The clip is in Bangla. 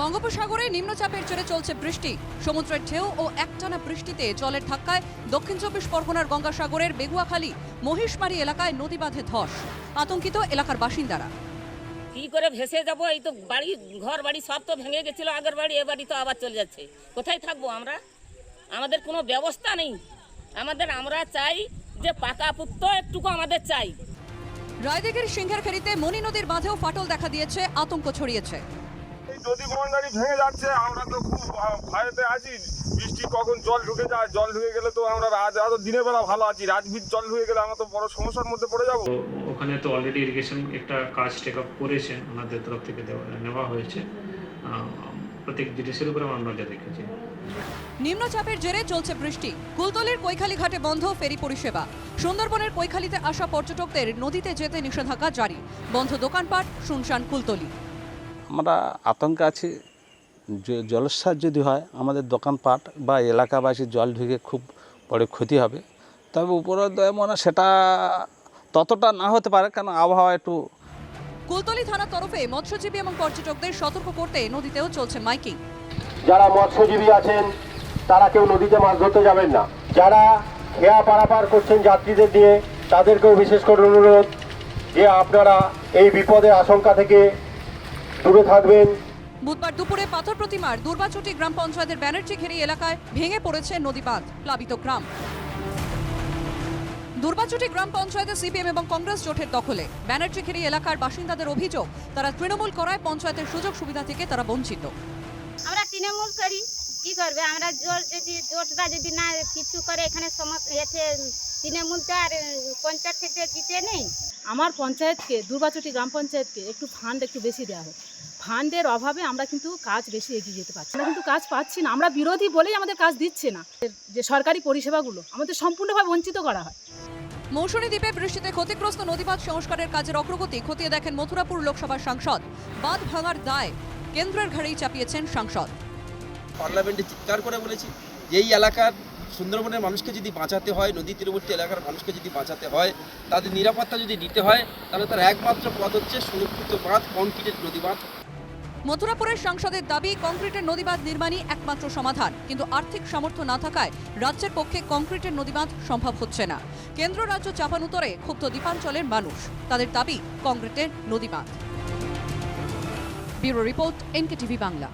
বঙ্গোপসাগরে নিম্নচাপের জেরে চলছে বৃষ্টি। সমুদ্রের ঢেউ ও একটানা বৃষ্টিতে জলের ধাক্কায় দক্ষিণ চব্বিশ পরগনার গঙ্গাসাগরের বেগুয়াখালী মহিষমারি এলাকায় নদী বাঁধে ধস। আতঙ্কিত এলাকার বাসিন্দারা। কি করে ভেসে যাব? এই তো বাড়ি ঘর বাড়ি সব তো ভেঙে গেছিল আগের বাড়ি এ বাড়ি তো আবার চলে যাচ্ছে। কোথায় থাকব আমরা? আমাদের কোনো ব্যবস্থা নেই। আমাদের আমরা চাই যে পাকা পুত্র একটুকু আমাদের চাই। রায়দিঘির সিংহের ফেরিতে মনি নদীর বাঁধেও ফাটল দেখা দিয়েছে আতঙ্ক ছড়িয়েছে। নদী গন্ডারি ভেঙে যাচ্ছে আমরা তো খুব ভয়েতে আছি। বৃষ্টি কখন জল ঢুকে যায় জল ঢুকে গেলে তো আমরা রাত আরও দিনের বেলা ভালো আছি। রাত জল ঢুকে গেলে আমরা তো বড় সমস্যার মধ্যে পড়ে যাব। ওখানে তো অলরেডি ইরিগেশন একটা কাজ টেক আপ করেছেন ওনাদের তরফ থেকে দেওয়া নেওয়া হয়েছে। আহ, প্রত্যেক জিনিসের উপরে আমরা নজর রেখেছি। নিম্নচাপের জেরে চলছে বৃষ্টি। কুলতলির কৈখালী ঘাটে বন্ধ ফেরি পরিষেবা। সুন্দরবনের কৈখালীতে আসা পর্যটকদের নদীতে যেতে নিষেধাজ্ঞা জারি। বন্ধ দোকানপাট শুনশান কুলতলি। আমরা আতঙ্কে আছি। জ- জলোচ্ছ্বাস যদি হয় আমাদের দোকানপাট বা এলাকাবাসী জল ঢুকে খুব বড় ক্ষতি হবে। তবে উপরের দয় মনে হয় সেটা ততটা না হতে পারে কারণ আবহাওয়া একটু কুলতলি থানার তরফে মৎস্যজীবী এবং পর্যটকদের সতর্ক করতে নদীতেও চলছে মাইকিং। যারা মৎস্যজীবী আছেন তারা কেউ নদীতে মাছ ধরতে যাবেন না। যারা খেয়া পারাপার করছেন যাত্রীদের দিয়ে তাদেরকেও বিশেষ করে অনুরোধ যে আপনারা এই বিপদের আশঙ্কা থেকে দূরে থাকবেন। বুধবার দুপুরে পাথর প্রতিমার দুর্বাচটি গ্রাম পঞ্চায়েতের ব্যানার্জি ঘেরি এলাকায় ভেঙে পড়েছে নদী বাঁধ প্লাবিত গ্রাম। দুর্বাচটি গ্রাম পঞ্চায়েতে সিপিএম এবং কংগ্রেস জোটের দখলে। ব্যানার্জি ঘেরি এলাকার বাসিন্দাদের অভিযোগ তারা তৃণমূল করায় পঞ্চায়েতের সুযোগ সুবিধা থেকে তারা বঞ্চিত। আমরা তৃণমূল করি কি করবে? আমরা জোর যদি জোটটা যদি না কিছু করে এখানে সমস্ত এতে তৃণমূল তো আর পঞ্চায়েত থেকে জিতে নেই? আমার পঞ্চায়েতকে দুর্বাচটি গ্রাম পঞ্চায়েতকে একটু ফান্ড একটু বেশি দেওয়া হোক। ফান্ডের অভাবে আমরা কিন্তু কাজ বেশি এগিয়ে যেতে পারছি আমরা কিন্তু কাজ পাচ্ছি না। আমরা বিরোধী বলেই আমাদের কাজ দিচ্ছে না। যে সরকারি পরিষেবাগুলো আমাদের সম্পূর্ণভাবে বঞ্চিত করা হয়। মৌসুমী দ্বীপে বৃষ্টিতে ক্ষতিগ্রস্ত নদীবাঁধ সংস্কারের কাজের অগ্রগতি খতিয়ে দেখেন মথুরাপুর লোকসভার সাংসদ। বাঁধ ভাঙার দায় কেন্দ্রের ঘাড়েই চাপিয়েছেন সাংসদ। পার্লামেন্টে চিৎকার করে বলেছি এই এলাকার সুন্দরবনের মানুষকে যদি বাঁচাতে হয়, নদী তীরবর্তী এলাকার মানুষকে যদি বাঁচাতে হয়, তাদের নিরাপত্তা যদি দিতে হয়, তাহলে তার একমাত্র পথ হচ্ছে সুরক্ষিত বাঁধ, কংক্রিটের নদী বাঁধ মথুরাপুরের সাংসদের দাবি, কংক্রিটের নদীবাঁধ নির্মাণই একমাত্র সমাধান। কিন্তু আর্থিক সামর্থ্য না থাকায় রাজ্যের পক্ষে কংক্রিটের নদীবাঁধ সম্ভব হচ্ছে না। কেন্দ্র রাজ্য চাপান উত্তরে ক্ষুব্ধ দ্বীপাঞ্চলের মানুষ। তাদের দাবি, কংক্রিটের নদীবাঁধ। Bureau report NK TV Bangla.